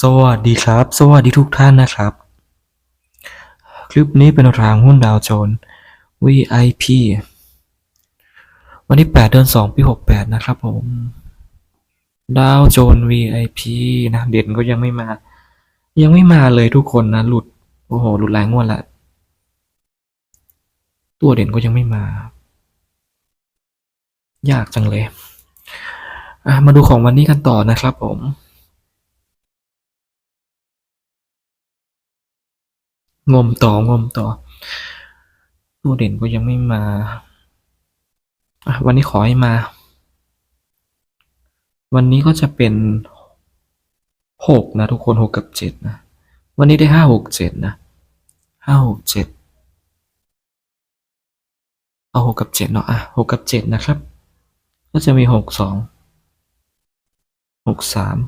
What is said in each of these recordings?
สวัสดีครับ สวัสดีทุกท่านนะครับ คลิปนี้เป็นรางหุ้นดาวโจน VIP วันที่ 8 เดือน 2 ปี 68 นะครับผม ดาวโจน VIP นะเด่นก็ยังไม่มา ยังไม่มาเลยทุกคนนะ หลุด โอ้โห หลุดหลายงวดละ ตัวเด่นก็ยังไม่มา ยากจังเลย มาดูของวันนี้กันต่อนะครับผม งมต่องมต่อ ตัวเด่นก็ยังไม่มาวันนี้ขอให้มา วันนี้ก็จะเป็นหกนะทุกคนหกกับเจ็ดนะ วันนี้ได้ห้าหกเจ็ดนะห้าหกเจ็ดเอาหกกับเจ็ดเนาะอะหกกับเจ็ดนะครับ ก็จะมีหกสองหกสาม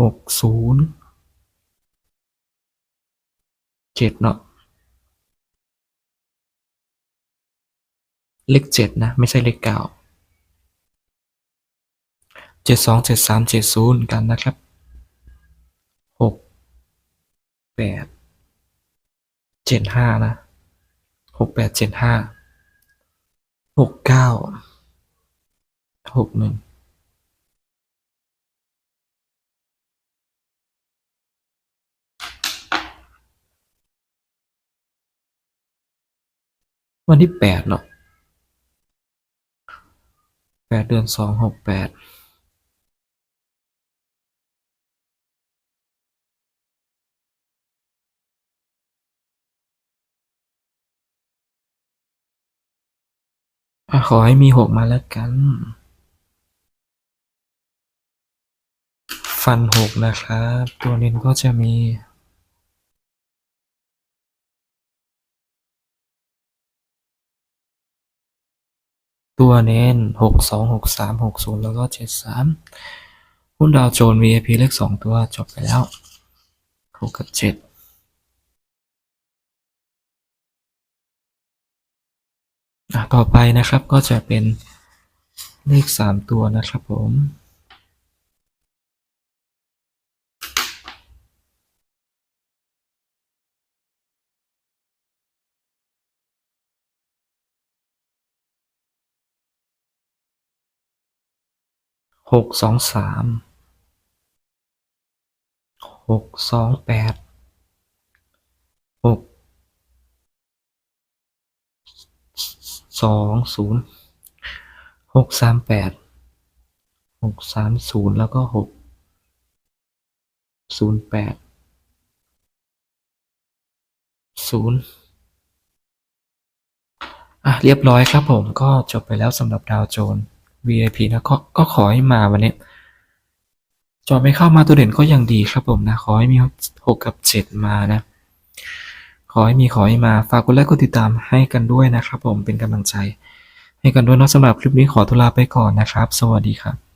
หกศูนย์ เจ็ดเนาะเลขเจ็ดนะ ไม่ใช่เลขเก้าเจ็ดสองเจ็ดสามเจ็ดศูนย์กันนะครับหกแปดเจ็ดห้านะหกแปดเจ็ดห้าหกเก้าหกหนึ่ง วันที่แปดเนาะแปดเดือนสองหกแปดขอให้มีหกมาแล้วกัน ฟันหกนะครับ ตัวเน้นก็จะมี ตัวเน้นหกสองหกสามหกศูนย์แล้วก็เจ็ดสามหุ้นดาวโจนส์ VIP เลขสองตัวจบไปแล้วหกกับเจ็ดต่อไปนะครับก็จะเป็นเลขสามตัวนะครับผม หกสองสามหกสองแปดหกสองศูนย์หกสามแปดหกสามศูนย์แล้วก็หกศูนย์แปดศูนย์อะเรียบร้อยครับผมก็จบไปแล้วสำหรับดาวโจนส์ VIP นะก็ก็ขอให้มาวันนี้จอไม่เข้ามาตัวเด่นก็ยังดีครับผมนะ ขอให้มีหกกับเจ็ดมานะ ขอให้มีขอให้มาฝากกดไลค์กดติดตามให้กันด้วยนะครับผมเป็นกำลังใจ ให้กันด้วยนะสำหรับคลิปนี้ขอตัวลาไปก่อนนะครับ สวัสดีครับ